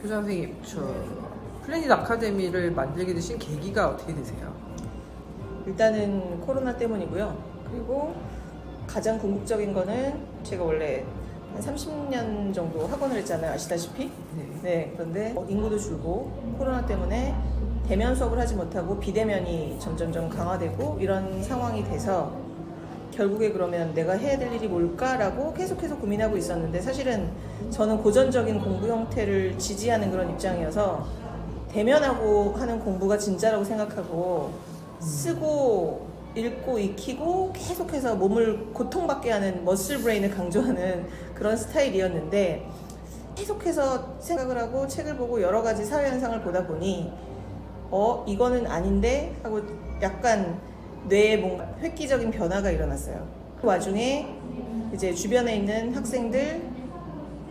교장 선생님, 저 플래닛 아카데미를 만들게 되신 계기가 어떻게 되세요? 일단은 코로나 때문이고요. 그리고 가장 궁극적인 거는 제가 원래 한 30년 정도 학원을 했잖아요. 아시다시피. 네. 네, 그런데 인구도 줄고 코로나 때문에 대면 수업을 하지 못하고 비대면이 점점점 강화되고 이런 상황이 돼서 결국에 그러면 내가 해야 될 일이 뭘까라고 계속해서 고민하고 있었는데 사실은 저는 고전적인 공부 형태를 지지하는 그런 입장이어서 대면하고 하는 공부가 진짜라고 생각하고 쓰고 읽고 익히고 계속해서 몸을 고통받게 하는 머슬 브레인을 강조하는 그런 스타일이었는데 계속해서 생각을 하고 책을 보고 여러 가지 사회 현상을 보다 보니 어 이거는 아닌데 하고 약간 뇌에 뭔가 획기적인 변화가 일어났어요. 그 와중에 이제 주변에 있는 학생들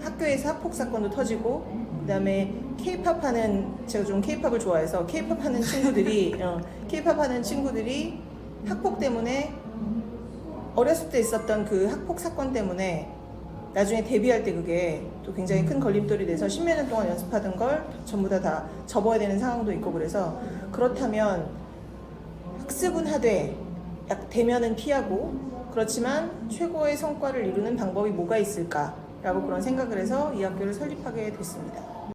학교에서 학폭 사건도 터지고 그다음에 케이팝 하는 제가 좀 케이팝을 좋아해서 케이팝 하는 친구들이 어, 케이팝 하는 친구들이 학폭 때문에 어렸을 때 있었던 그 학폭 사건 때문에 나중에 데뷔할 때 그게 또 굉장히 큰 걸림돌이 돼서 십몇 년 동안 연습하던 걸 전부 다 다 접어야 되는 상황도 있고 그래서 그렇다면 학습은 하되 약 대면은 피하고 그렇지만 최고의 성과를 이루는 방법이 뭐가 있을까라고 그런 생각을 해서 이 학교를 설립하게 됐습니다.